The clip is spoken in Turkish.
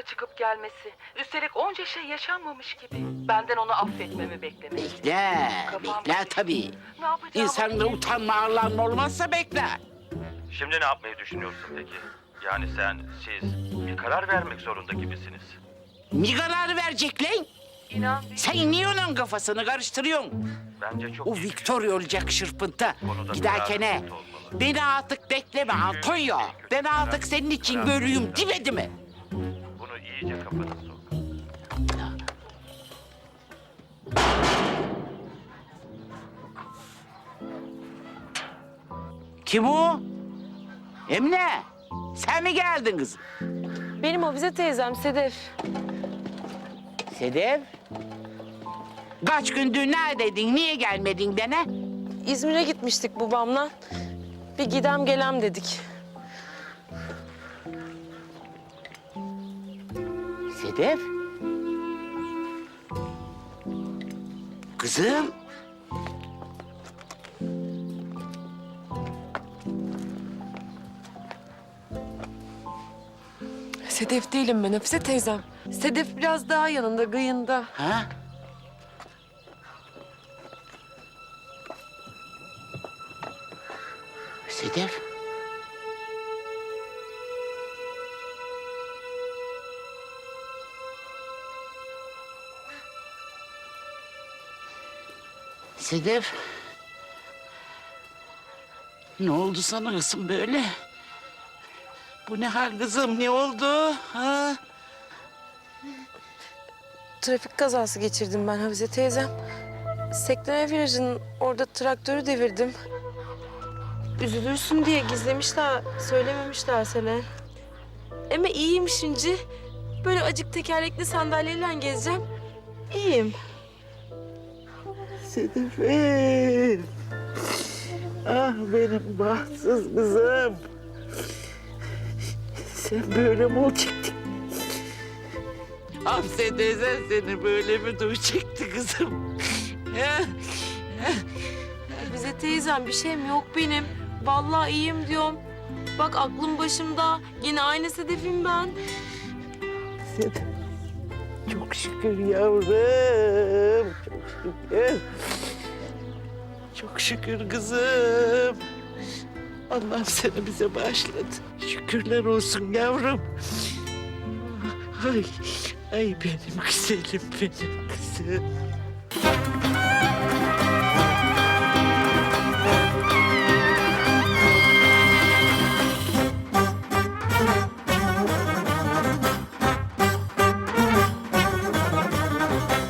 zora çıkıp gelmesi. Üstelik onca şey yaşanmamış gibi. Benden onu affetmemi beklemesi. Bekle, bekle tabii. Ne utanma arlanma olmazsa bekle. Şimdi ne yapmayı düşünüyorsun peki? Yani sen, siz bir karar vermek zorunda gibisiniz. Ne karar verecek lan? İnan bir- Sen niye onun kafasını karıştırıyorsun? Bence çok O iyi Victoria olacak şırpıntı. Giderkene beni artık bekleme Antonio. Ben artık senin için görüyüm demedi mi? İyice kafana sok. Kim o? Emine, sen mi geldin kızım? Benim Hafize teyzem Sedef. Sedef? Kaç gündür neredeydin, niye gelmedin dene? İzmir'e gitmiştik babamla. Bir gidem gelem dedik. Sedef? Kızım? Sedef değilim ben Hafize teyzem. Sedef biraz daha yanında, gıyında. Ha? Sedef? Sedef? Ne oldu sana kızım böyle? Bu ne hal kızım? Ne oldu? Ha? Trafik kazası geçirdim ben Hafize teyzem. Sekleme virajının orada traktörü devirdim. Üzülürsün diye gizlemişler, söylememişler sana. Ama iyiyim şimdi. Böyle acık tekerlekli sandalyeyle gezeceğim. İyiyim. Sedef'im. Ah benim bahtsız kızım. Sen böyle mi olacaktın? Hafse teyzen seni böyle mi duyacaktı kızım? Hafize teyzem bir şeyim yok benim. Vallahi iyiyim diyorum. Bak aklım başımda. Yine aynı Sedef'im ben. Sedef. Çok şükür yavrum. Çok şükür. Çok şükür kızım. Allah seni bize bağışladı. Şükürler olsun yavrum. Ay, ay benim güzelim benim kızım.